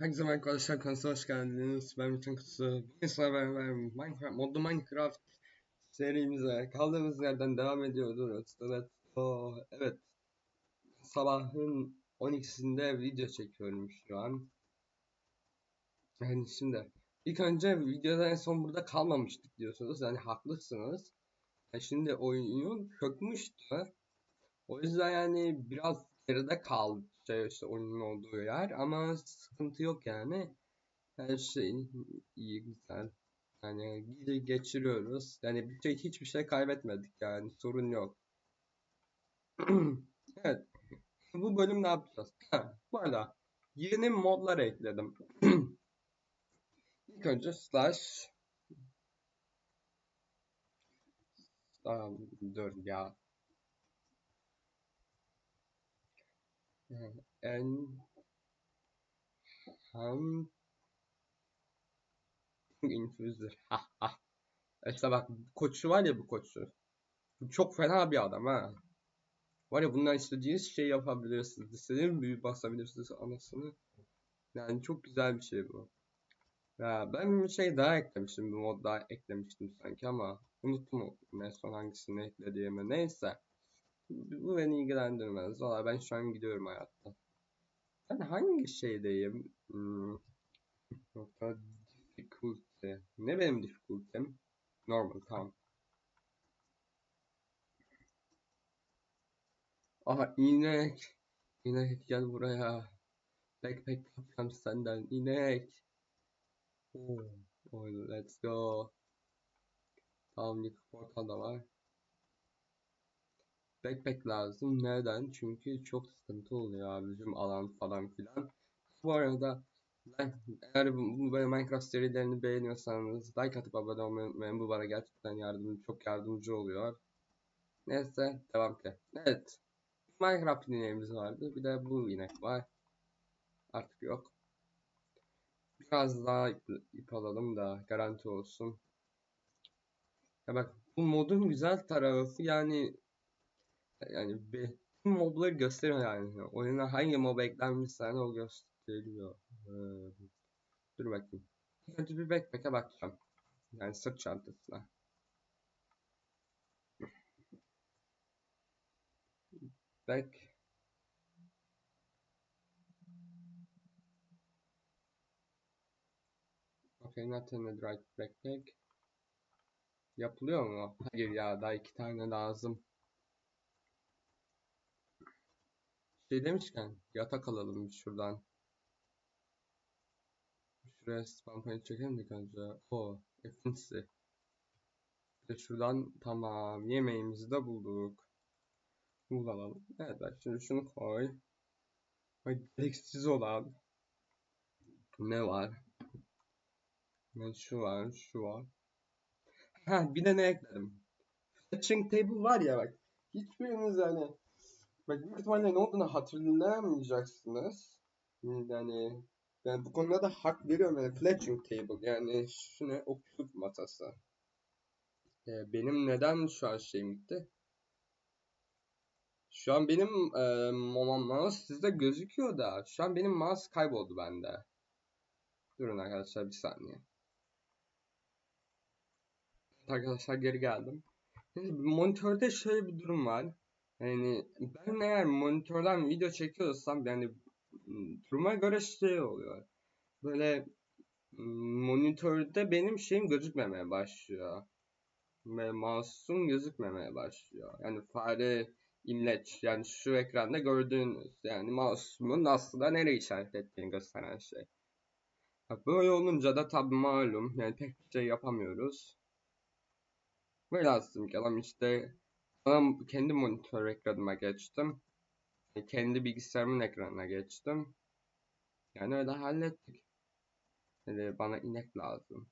Herkese merhaba arkadaşlar kanalına hoş geldiniz. Ben Metin Kutusu. Bugün sizlerle beraber Minecraft, modlu Minecraft serimize kaldığımız yerden devam ediyoruz. Evet, o, evet. Sabahın 12'sinde video çekiyorum şu an. Yani şimdi ilk önce videoda en son burada kalmamıştık diyorsunuz. Yani haklısınız. Yani şimdi oyun çökmüştü. O yüzden yani biraz geride kaldı şey işte oyunun olduğu yer ama sıkıntı yok yani. Her şey iyi güzel. Yani gidi geçiriyoruz. Yani bir şey hiçbir şey kaybetmedik yani sorun yok. evet. Bu bölüm ne yapacağız? Ha, bu arada yeni modlar ekledim. İlk önce slash Tamam, dur ya. En ham. Ha ha. İşte bak koçu var ya bu koçu. Çok fena bir adam ha. Var ya bundan istediğiniz şey yapabilirsiniz. İstediğiniz büyü basabilirsiniz anasını. Yani çok güzel bir şey bu. Ya ben bir şey daha eklemiştim. Bir mod daha eklemiştim sanki ama unuttum en son hangisini eklediğimi. Neyse. Bu beni ilgilendirmez. Valla ben şu an gidiyorum hayatta. Ben hangi şeydeyim? Hmm. Nokta difficulty. Ne benim difficulty'm? Normal tamam. Aha inek. İnek gel buraya. Backpack yapacağım senden. İnek. Oh, oh let's go. Tamam yıkık portal da var. Backpack lazım. Neden? Çünkü çok sıkıntı oluyor abi bizim alan falan filan. Bu arada eğer bu böyle Minecraft serilerini beğeniyorsanız like atıp abone olmayı unutmayın. Bu bana gerçekten yardım çok yardımcı oluyor. Neyse devam ki. Evet. Minecraft ineğimiz vardı. Bir de bu inek var. Artık yok. Biraz daha ip, ip alalım da garanti olsun. Ya bak bu modun güzel tarafı yani yani bir mobları gösteriyor yani. Oyuna hangi mob eklenmişse yani o gösteriyor. Ee, dur bakayım. Önce bir backpack'e bakacağım. Yani sırt çantasına. Back. Okay, not in the right backpack. Yapılıyor mu? Hayır ya daha iki tane lazım. Şey demişken yatak alalım şuradan. Şuraya spam çekelim de önce. O efensi. Bir de şuradan tamam yemeğimizi de bulduk. Bunu alalım. Evet bak şimdi şunu koy. Ay gereksiz olan. Ne var? Ne şu var, şu var. Ha bir de ne ekledim? Fetching table var ya bak. Hiçbiriniz yani Bak büyük ihtimalle ne olduğunu hatırlayamayacaksınız. Yani yani bu konuda da hak veriyorum yani fletching table yani şu ne okçuluk masası. Ee, benim neden şu an şeyim gitti? Şu an benim e, mouse sizde gözüküyor da şu an benim mouse kayboldu bende. Durun arkadaşlar bir saniye. Arkadaşlar geri geldim. Monitörde şöyle bir durum var. Yani ben eğer monitörden video çekiyorsam yani duruma göre şey oluyor. Böyle monitörde benim şeyim gözükmemeye başlıyor. Ve mouse'um gözükmemeye başlıyor. Yani fare imleç yani şu ekranda gördüğünüz yani mouse'umun aslında nereye işaret ettiğini gösteren şey. Böyle olunca da tabi malum yani pek bir şey yapamıyoruz. Velhasıl kelam işte ben kendi monitör ekranıma geçtim. Kendi bilgisayarımın ekranına geçtim. Yani öyle hallettik. Yani bana inek lazım.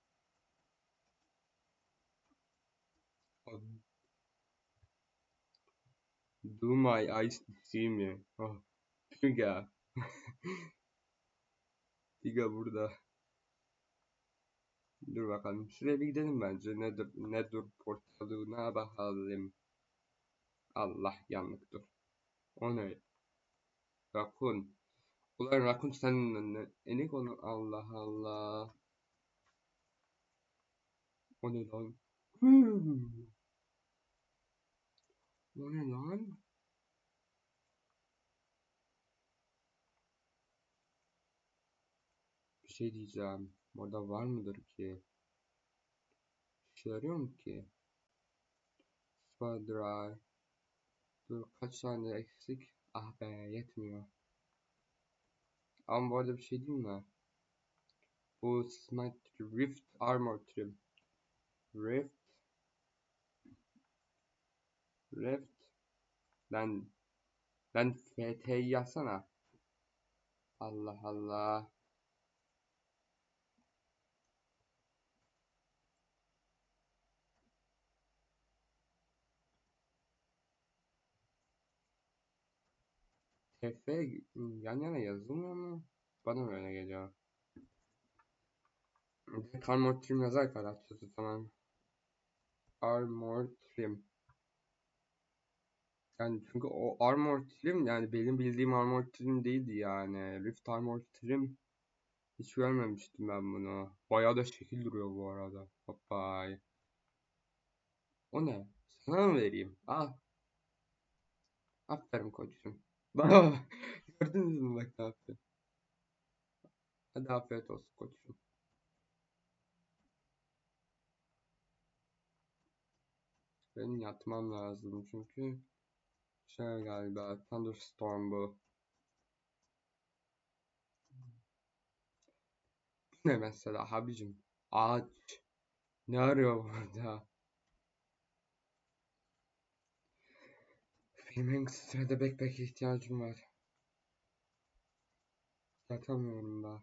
Do my eyes see me? Oh. Diga. Diga burada. Dur bakalım. Şuraya bir gidelim bence. Nedir, nedir portalına bakalım. Allah yanlık dur. O ne? Rakun. Ulan Rakun senin. Enik onu Allah Allah. O ne lan? Hmm. O ne lan? Bir şey diyeceğim. Orada var mıdır ki? Bir şey arıyor mu ki? Spadray. Dur kaç tane eksik? Ah be yetmiyor. Ama bu arada bir şey diyeyim mi? Bu Smite Rift Armor Trim. Rift Rift Lan Lan FT'yi yazsana. Allah Allah. TF yan yana yazılmıyor mu? Bana mı öyle geliyor? Direkt Armor Trim yazar açacağız tamam. Armor Trim. Yani çünkü o Armor Trim yani benim bildiğim Armor Trim değildi yani. Rift Armor Trim hiç görmemiştim ben bunu. Bayağı da şekil duruyor bu arada. Hoppay. O ne? Sana mı vereyim? Al. Aferin koçum. Gördünüz mü bak ne yaptı? Hadi afiyet olsun koçum. Benim yatmam lazım çünkü şey galiba Thunderstorm. Bu ne mesela abicim? Ağaç. Ne arıyor burada? Benim en kısa sürede backpack'e ihtiyacım var. Yatamıyorum daha.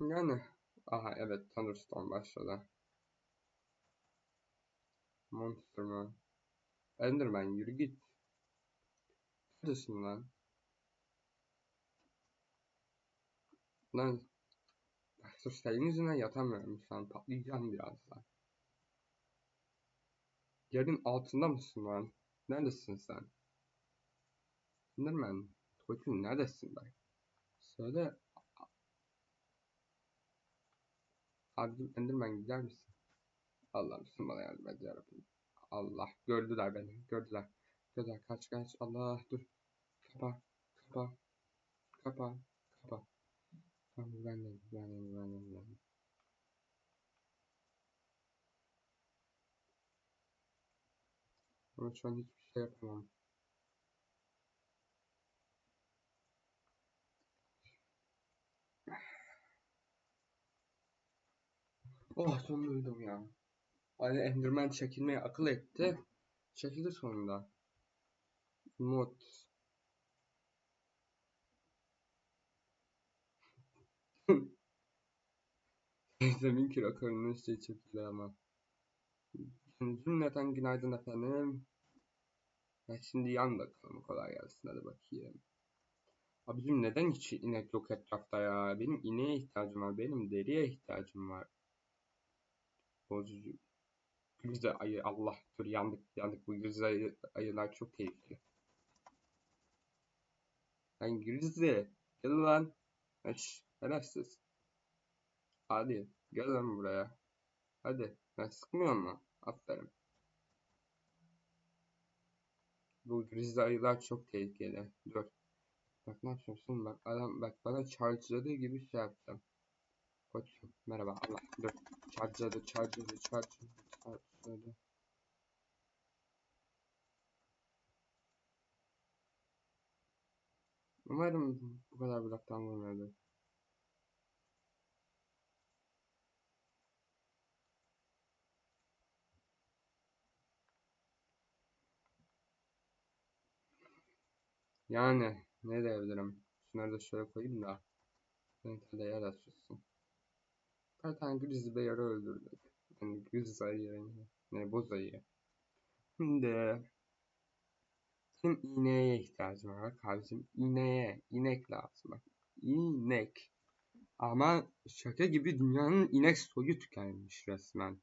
Yani. Aha evet Thunderstorm başladı. Monster mı? Enderman yürü git. Neredesin lan? Lan. Sırf senin yüzünden yatamıyorum şu an. Patlayacağım birazdan. Yerin altında mısın lan? Neredesin sen? Enderman. Koçum neredesin ben? Söyle. Abicim Enderman gider misin? Allah'ım sen bana yardım et yarabbim. Allah gördüler beni. Gördüler. Gördüler kaç kaç. Allah dur. Kapa. Kapa. Kapa. Tamam güvendim. Güvendim. Güvendim. Güvendim. Ama şu an hiçbir şey yapamam. Oh sonunda uyudum ya. Ali Enderman çekilmeye akıl etti. Çekildi sonunda. Not. Teyzemin rakamının şey çekildi ama. Cümleten günaydın efendim. Ya şimdi yan bakalım kolay gelsin hadi bakayım. Abicim neden hiç inek yok etrafta ya? Benim ineğe ihtiyacım var. Benim deriye ihtiyacım var. Bozucu. Grizzly ayı Allah dur yandık yandık bu grizzly ayı, ayılar çok tehlikeli. Lan grizzly gel lan. Eş helafsiz. Hadi gel lan buraya. Hadi ben sıkmıyor mu? Aferin. Bu grizzly ayılar çok tehlikeli. Dur. Bak ne yapıyorsun bak adam bak bana charge'ladığı gibi şey yapacağım. Koçum merhaba Allah dur. Charge'ladı charge'ladı charge'ladı charge'ladı. Umarım bu kadar bloktan vurmuyordur. Yani ne diyebilirim? Şunları da şöyle koyayım da. Mentalde yer açılsın. Bir tane grizzly bear'ı öldürdük. Yani grizzly ayı. Ne boz ayı. Şimdi Bizim iğneye ihtiyacım var kardeşim. İğneye, inek lazım. Bak. İnek. Ama şaka gibi dünyanın inek soyu tükenmiş resmen.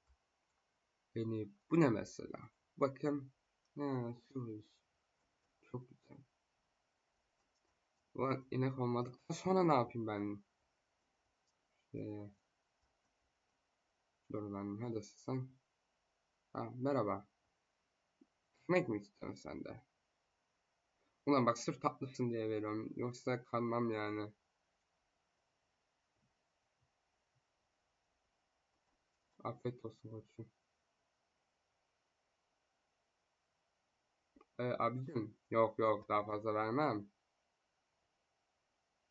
Yani bu ne mesela? Bakın. Ha, şuymuş. Çok güzel. Ulan inek olmadıktan sonra ne yapayım ben? Ee, dur lan neredesin sen? Ha, merhaba. Ekmek mi istiyorsun sen de? Ulan bak sırf tatlısın diye veriyorum. Yoksa kalmam yani. Afiyet olsun koçum. Ee, abicim yok yok daha fazla vermem.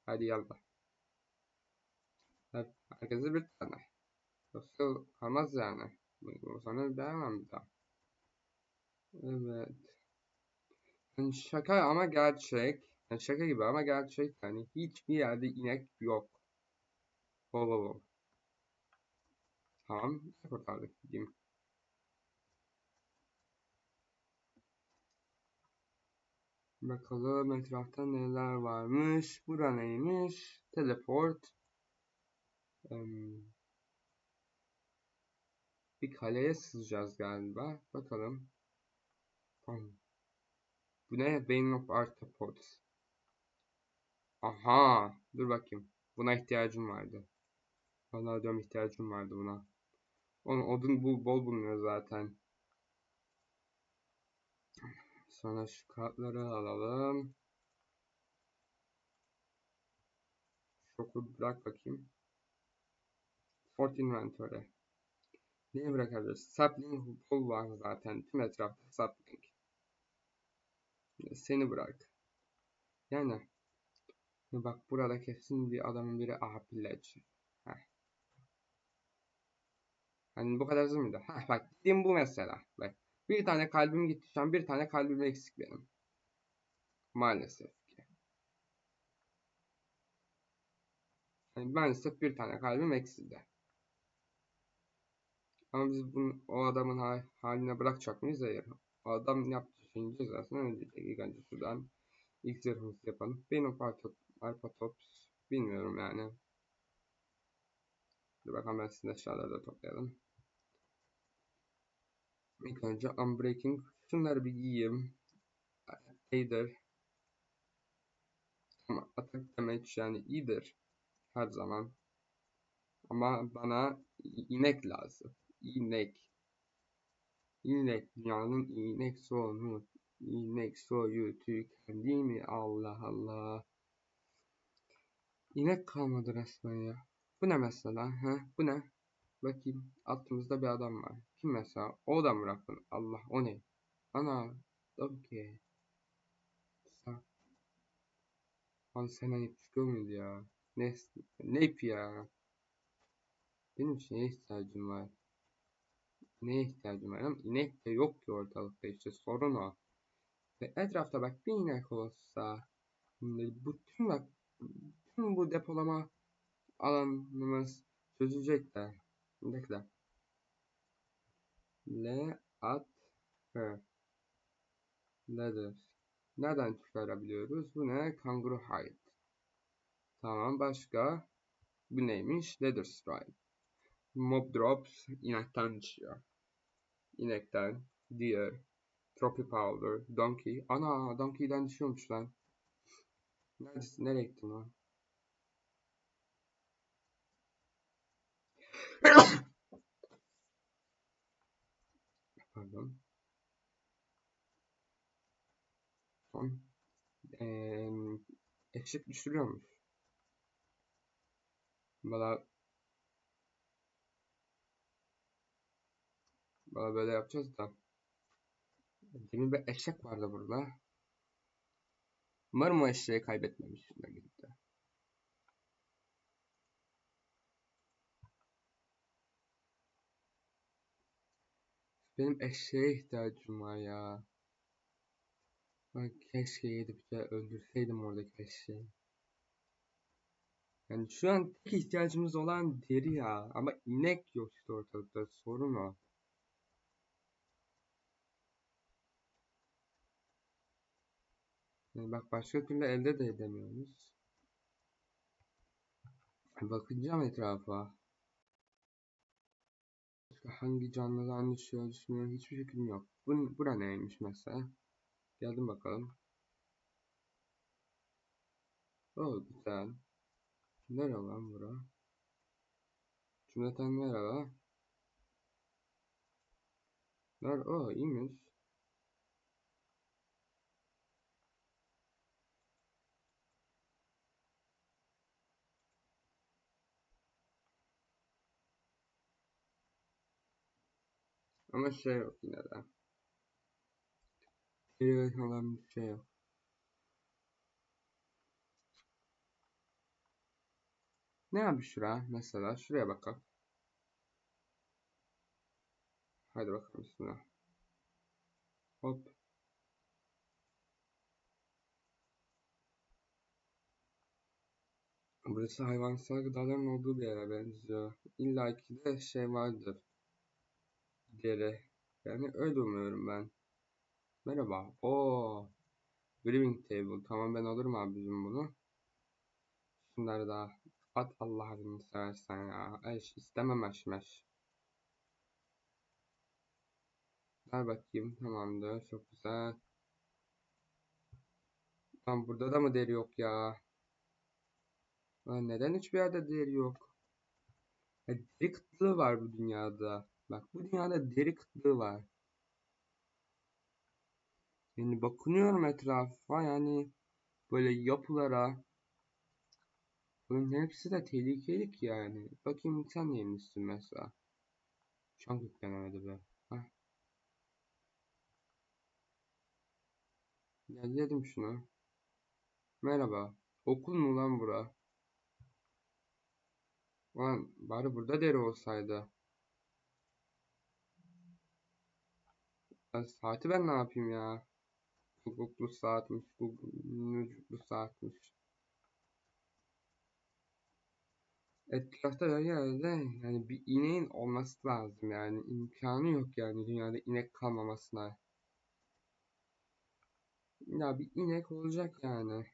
Hadi yallah. Hep, herkese bir tane. Yoksa kalmaz yani. O sana vermem bir daha. Evet. Yani şaka ama gerçek. Yani şaka gibi ama gerçek. Yani hiçbir yerde inek yok. Bol bol bol. Tamam. Kurtardık. Gideyim. Bakalım etrafta neler varmış. Bura neymiş? Teleport. Bir kaleye sızacağız galiba. Bakalım. Bu ne? Bane of Arthropods. Aha. Dur bakayım. Buna ihtiyacım vardı. Vallahi diyorum ihtiyacım vardı buna. Onun odun bul bol bulunuyor zaten. Sonra şu kartları alalım. Şoku bırak bakayım. Fort Inventory. Neyi bırakabiliriz? Sapling bol var zaten. Tüm etrafta sapling. Seni bırak. Yani. Bak burada kesin bir adamın biri aha pilleci. Heh. Hani bu kadar hızlı mıydı? Heh bak dediğim bu mesela. Bak. Bir tane kalbim gitti şu an. Bir tane kalbim eksik benim. Maalesef ki. Yani maalesef bir tane kalbim eksildi. Ama biz bunu, o adamın haline bırakacak mıyız? Hayır. O adam yaptığı şeyin cezasını ödeyecek. İlk önce şuradan ilk zırhımızı yapalım. Benim Arpatops bilmiyorum yani. Dur bakalım ben sizin eşyaları da toplayalım. İlk önce Unbreaking. Şunları bir giyeyim. Aider. Ama atak damage yani iyidir. Her zaman. Ama bana inek lazım. İnek. İnek dünyanın inek sonu. İnek soyu tükendi mi? Allah Allah. İnek kalmadı resmen ya. Bu ne mesela? He? Bu ne? Bakayım. Altımızda bir adam var. Kim mesela? O da mı Rabbin? Allah o ne? Ana. Okey. Sa. Lan sen hani çıkıyor muydu ya? Ne? Ne ya? Benim şeye ihtiyacım var. Neye ihtiyacım var? Ama inek de yok ki ortalıkta işte sorun o. Ve etrafta bak bir inek olsa. Bütün bak bütün bu depolama alanımız çözecek de. Bekle. Le at her. Leather. Nereden çıkarabiliyoruz? Bu ne? Kangaroo hide. Tamam başka. Bu neymiş? Leather stripe. Mob drops inekten çıkıyor. İnekten. Deer. Trophy powder. Donkey. Ana donkey'den düşüyormuş lan. Neredesin? Nereye gittin lan? Pardon. Son. Ee, eşek düşürüyormuş. Bana Bana böyle yapacağız da. Demin bir eşek vardı burada. Umarım o eşeği kaybetmemişimdir gitti. Benim eşeğe ihtiyacım var ya. Ben keşke gidip de öldürseydim oradaki eşeği. Yani şu an tek ihtiyacımız olan deri ya. Ama inek yok işte ortalıkta. Sorun o. Yani bak başka türlü elde de edemiyoruz. Bakacağım etrafa. Hangi canlıdan düşüyor düşünüyorum. Hiçbir fikrim yok. Bu, bura neymiş mesela? Geldim bakalım. O güzel. Nere lan bura? Cümleten merhaba. Ner o iyiymiş. Ama şey yok yine de. Geri olan bir şey yok. Ne abi şura mesela? Şuraya bakalım. Hadi bakalım bismillah. Hop. Burası hayvansal gıdaların olduğu bir yere benziyor. İlla ki de şey vardır. Deri. Yani öyle umuyorum ben. Merhaba. Oo. Brewing table. Tamam ben alırım abicim bunu. Şunları da at Allah'ını seversen ya. Eş istemem eşmeş. Ver bakayım. Tamamdır. Çok güzel. Lan burada da mı deri yok ya? Neden hiçbir yerde deri yok? Ya deri kıtlığı var bu dünyada. Bak bu dünyada deri kıtlığı var. Yani bakınıyorum etrafa yani böyle yapılara. Bunun hepsi de tehlikelik yani. Bakayım sen neymişsin mesela. Çok yüklenemedi be. Heh. Gel şunu. Merhaba. Okul mu lan bura? Lan bari burada deri olsaydı. Saati ben ne yapayım ya? Google saatmiş, Google saatmiş. Etrafta her yerde yani bir ineğin olması lazım yani imkanı yok yani dünyada inek kalmamasına. Ya bir inek olacak yani.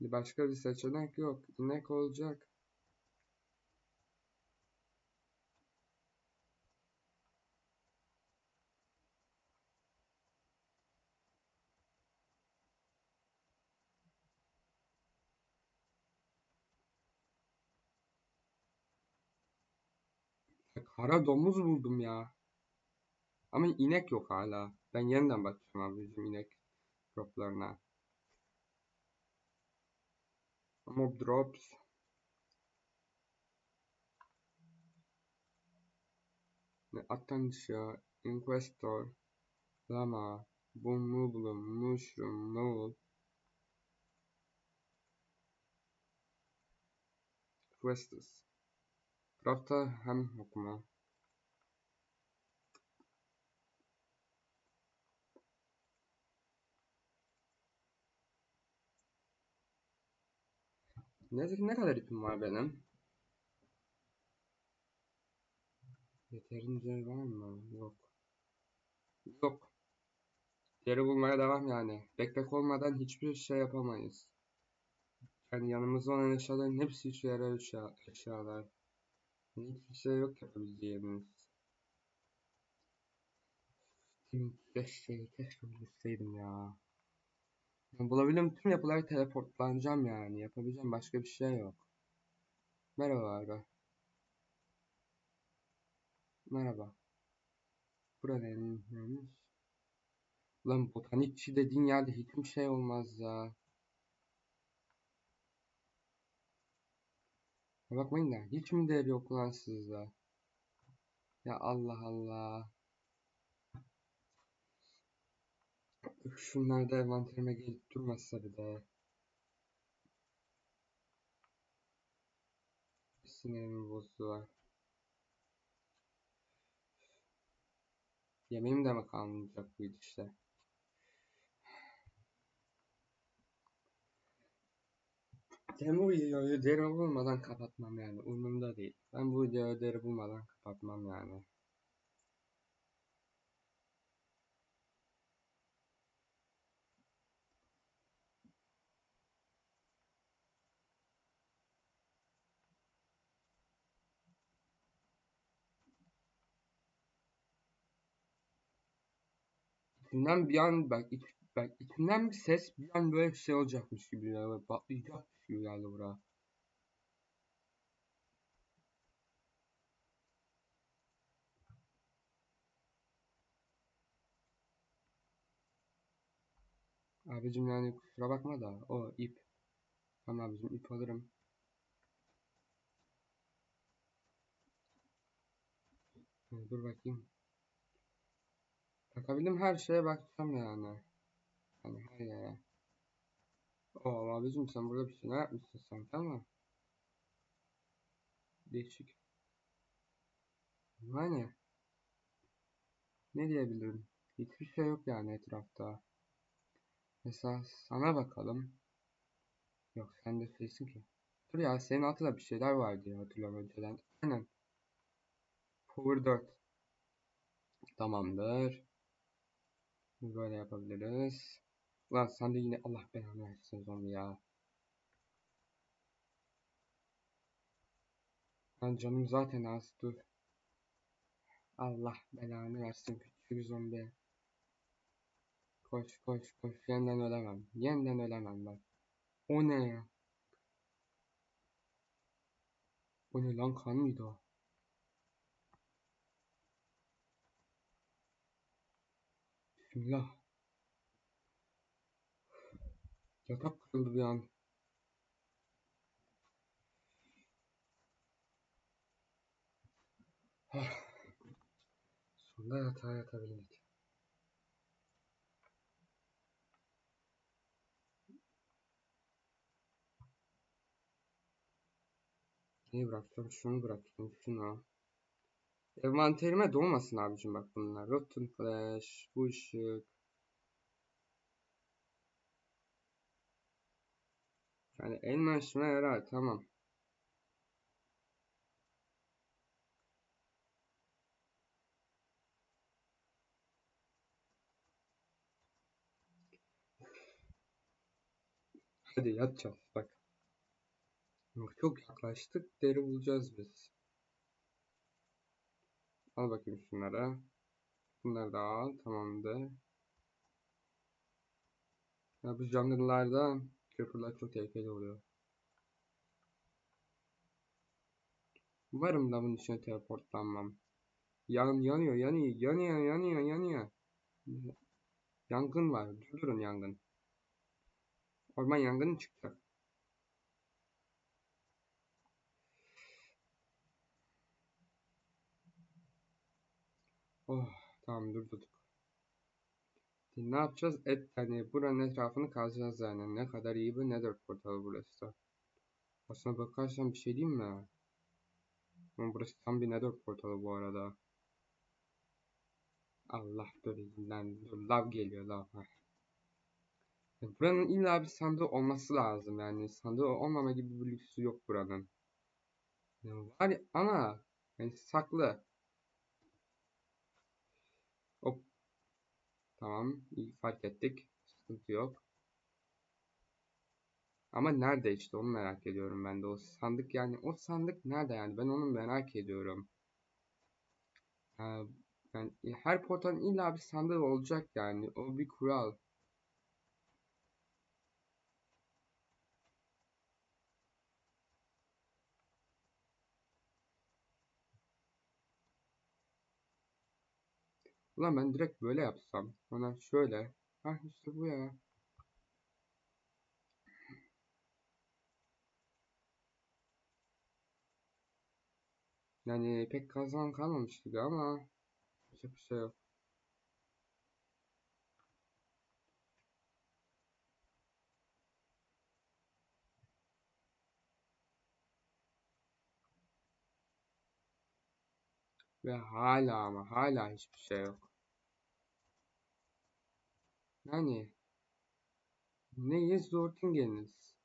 Başka bir seçenek yok. İnek olacak. Kara domuz buldum ya. Ama inek yok hala. Ben yeniden bakacağım abi bizim inek droplarına. Mob drops. Ne attention, inquestor, lama, bumblum, mushroom, mole. Quests. Craft'a hem okuma. Ne, ne kadar ipim var benim? Yeterince var mı? Yok. Yok. Yeri bulmaya devam yani. Backpack olmadan hiçbir şey yapamayız. Yani yanımızda olan eşyaların hepsi işe yarar eşya, eşyalar. Hiçbir şey yok yapabileceğimiz. Keşke, keşke bilseydim ya. Bulabildiğim tüm yapılara teleportlanacağım yani. Yapabileceğim başka bir şey yok. Merhaba abi. Merhaba. Burada neymiş? Lan botanikçi dediğin yerde hiçbir şey olmaz ya. Bakmayın da hiç mi değer yok lan sizde? Ya Allah Allah. Şunlar da envanterime gelip durmazsa bir de. Sinirimi bozdular. Yemeğim de mi kalmayacak bu işte? Ben bu videoyu deri bulmadan kapatmam yani. Umurumda değil. Ben bu videoyu deri bulmadan kapatmam yani. İçimden bir an bak, iç, bak içimden bir ses bir an böyle şey olacakmış gibi ya. Böyle patlayacakmış gibi geldi buraya. Abicim yani kusura bakma da o ip. Tamam abicim ip alırım. Dur bakayım. Bakabildim her şeye bakacağım yani. Yani her yere. Oo abicim sen burada bir şeyler yapmışsın sanki ama. Değişik. Yani. Ne diyebilirim? Hiçbir şey yok yani etrafta. Mesela sana bakalım. Yok sen de değilsin ki. Dur ya senin altında bir şeyler vardı ya hatırlıyorum önceden. Aynen. Power 4. Tamamdır. Böyle yapabiliriz. Lan sen de yine Allah belanı versin zombi ya. Ben canım zaten az dur. Allah belanı versin küçük zombi. Koş koş koş yeniden ölemem. Yeniden ölemem bak. O ne ya? O ne lan kan mıydı o? Bismillah. Yatak kırıldı bir an. Sonunda yatağa yatabildik. Neyi bırakacağım? Şunu bırakayım. Şunu. Envanterime dolmasın abicim bak bunlar. Rotten Flash, bu ışık. Yani elma şuna yarar tamam. Hadi yatacağız bak. Çok yaklaştık. Deri bulacağız biz. Al bakayım şunları. Bunları da al. Tamamdır. Ya bu jungle'larda köprüler çok tehlikeli oluyor. Umarım da bunun içine teleportlanmam. Yan, yanıyor, yanıyor, yanıyor, yanıyor, yanıyor. Yangın var. Durdurun yangın. Orman yangını çıkacak. Oh, tamam durdurduk. Ne yapacağız? Et yani buranın etrafını kazacağız yani. Ne kadar iyi bir nether portalı burası da. Aslına bakarsan bir şey diyeyim mi? Ama burası tam bir nether portalı bu arada. Allah dur lan lav geliyor lav. Buranın illa bir sandığı olması lazım yani sandığı olmama gibi bir lüksü yok buranın. Yani var ama yani saklı. Hop. Tamam iyi fark ettik. Sıkıntı yok. Ama nerede işte onu merak ediyorum ben de o sandık yani o sandık nerede yani ben onu merak ediyorum. Yani her portalın illa bir sandığı olacak yani o bir kural. Ulan ben direkt böyle yapsam. Ona şöyle. Hah işte bu ya. Yani pek kazan kalmamış gibi ama yapacak bir şey yok. Ve hala ama hala hiçbir şey yok. Yani neyiz Zortingen'iz.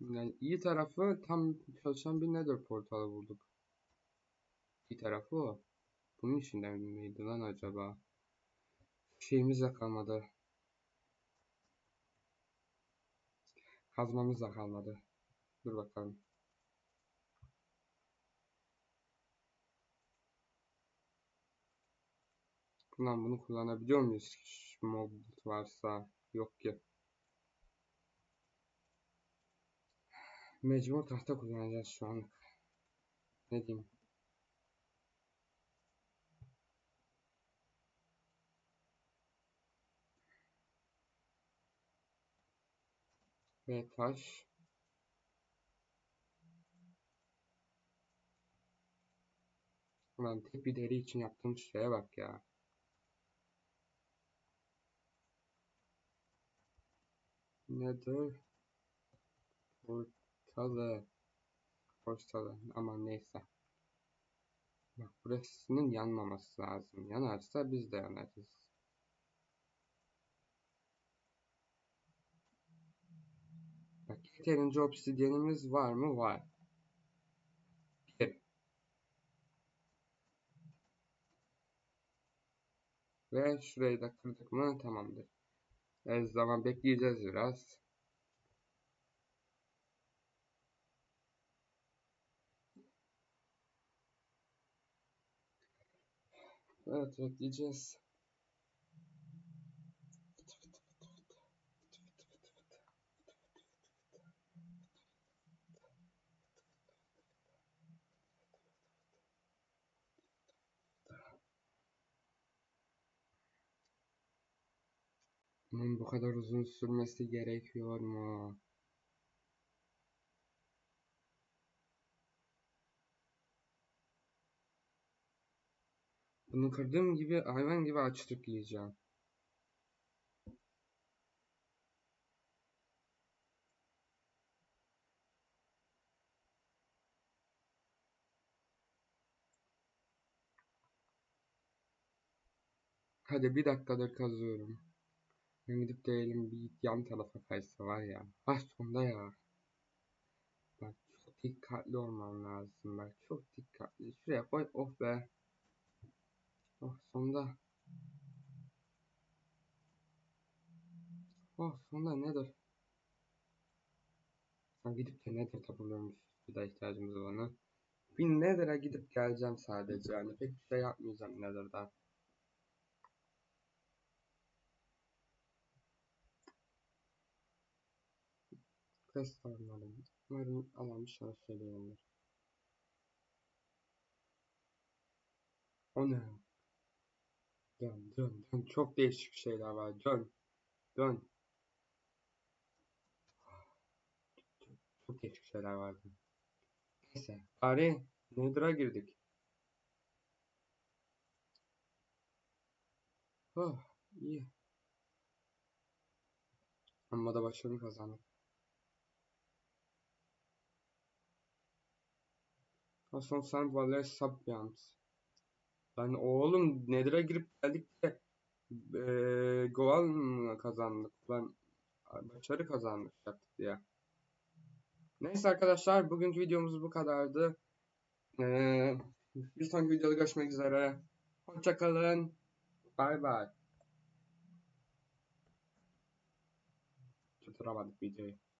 Yani iyi tarafı tam çalışan bir nether portalı bulduk. İyi tarafı o. Bunun içinden miydi lan acaba? Şeyimiz de kalmadı. Kazmamız da kalmadı. Dur bakalım. Lan bunu kullanabiliyor muyuz? Mob varsa. Yok ki. Mecbur tahta kullanacağız şu an. Ne diyeyim? Ve taş. Ulan tek bir deri için yaptığım şeye bak ya. Nedir? Portalı. Portalı. Aman neyse. Bak burasının yanmaması lazım. Yanarsa biz de yanarız. Bak yeterince obsidyenimiz var mı? Var. Bir. Ve şurayı da kırdık mı tamamdır. Her zaman bekleyeceğiz biraz. Evet bekleyeceğiz. Bunun bu kadar uzun sürmesi gerekiyor mu? Bunu kırdığım gibi hayvan gibi açlık yiyeceğim. Hadi bir dakikadır kazıyorum. Ben gidip de elim bir yan tarafa kaysa var ya. Ah sonunda ya. Bak çok dikkatli olman lazım. Bak çok dikkatli. Şuraya koy. Oh be. Oh sonunda. Oh sonunda nedir? Sen gidip de nedir tapılıyormuş. Bir daha ihtiyacımız ona. Bir Nether'a gidip geleceğim sadece yani. Pek bir şey yapmayacağım Nether'da. Quest almadım. Umarım alan bir şans söylüyorlar. O ne? Dön dön dön. Çok değişik şeyler var. Dön. Dön. Çok değişik şeyler vardı. Neyse. Bari Nether'a girdik. Oh iyi. Amma da başarı kazandık. Hasan sen Valer Sapiens. Ben oğlum Nether'a girip geldik de eee Goal mı kazandık? Ben başarı kazandık diye. Neyse arkadaşlar bugünkü videomuz bu kadardı. Ee, bir sonraki videoda görüşmek üzere. Hoşçakalın. Bay bay. Tutturamadık videoyu.